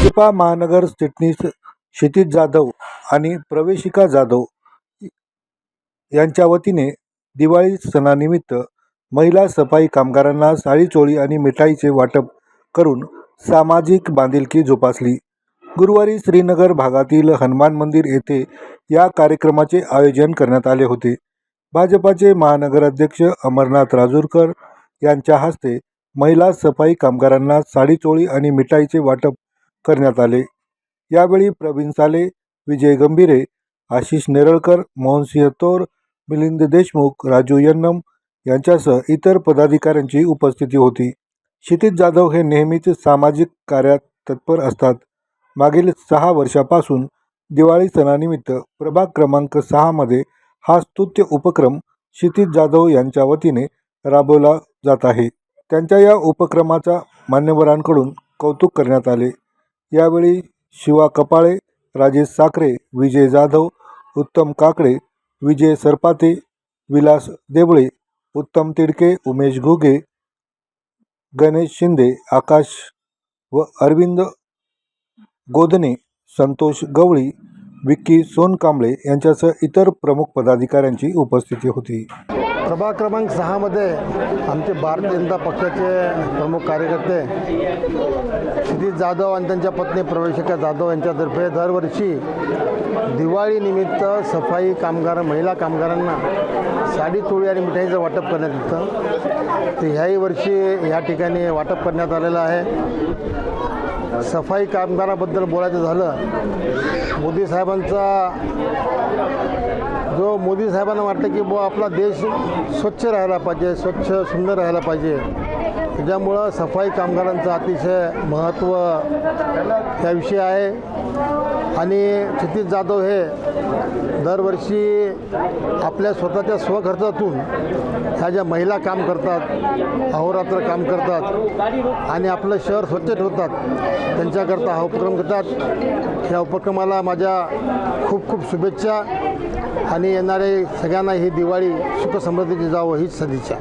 भाजपा महानगर चिटणीस क्षितिज जाधव आणि प्रवेशिका जाधव यांच्या वतीने दिवाळी सणानिमित्त महिला सफाई कामगारांना साडी चोळी आणि मिठाईचे वाटप करून सामाजिक बांधिलकी जोपासली. गुरुवारी श्रीनगर भागातील हनुमान मंदिर येथे या कार्यक्रमाचे आयोजन करण्यात आले होते. भाजपाचे महानगराध्यक्ष अमरनाथ राजूरकर यांच्या हस्ते महिला सफाई कामगारांना साडीचोळी आणि मिठाईचे वाटप करण्यात आले. यावेळी प्रवीण साले विजय गंभीरे आशिष नेरळकर मोहनसिंह तोर मिलिंद देशमुख राजू यन्नम यांच्यासह इतर पदाधिकाऱ्यांची उपस्थिती होती. क्षितिज जाधव हे नेहमीच सामाजिक कार्यात तत्पर असतात. मागील सहा वर्षापासून दिवाळी सणानिमित्त प्रभाग क्रमांक सहामध्ये हा स्तुत्य उपक्रम क्षितिज जाधव यांच्या वतीने राबवला जात आहे. त्यांच्या या उपक्रमाचा मान्यवरांकडून कौतुक करण्यात आले. यावेळी शिवा कपाळे राजेश साखरे विजय जाधव उत्तम काकडे विजय सरपाते विलास देवळे उत्तम तिडके उमेश घुगे गणेश शिंदे आकाश व अरविंद गोदने संतोष गवळी विक्की सोनकांबळे यांच्यासह इतर प्रमुख पदाधिकाऱ्यांची उपस्थिती होती. प्रभाग क्रमांक सहामध्ये आमचे भारतीय जनता पक्षाचे प्रमुख कार्यकर्ते क्षितिज जाधव आणि त्यांच्या पत्नी प्रवेशिका जाधव यांच्यातर्फे दरवर्षी दिवाळीनिमित्त सफाई कामगार महिला कामगारांना साडी चोळी आणि मिठाईचं वाटप करण्यात येतं. तर ह्याही वर्षी या ठिकाणी वाटप करण्यात आलेलं आहे. सफाई कामगाराबद्दल बोलायचं झालं मोदी साहेबांचा जो मोदी साहेबांना वाटतं की बुवा आपला देश स्वच्छ राहायला पाहिजे स्वच्छ सुंदर राहायला पाहिजे त्याच्यामुळं सफाई कामगारांचं अतिशय महत्त्व त्याविषयी आहे. आणि क्षितिज जाधव हे दरवर्षी आपल्या स्वतःच्या स्वखर्चातून ह्या ज्या महिला काम करतात अहोरात्र काम करतात आणि आपलं शहर स्वच्छ ठेवतात त्यांच्याकरता हा उपक्रम घेतात. या उपक्रमाला माझ्या खूप खूप शुभेच्छा आणि येणारे सगळ्यांना ही दिवाळी सुखसमृद्धीची जावं हीच सदिच्छा.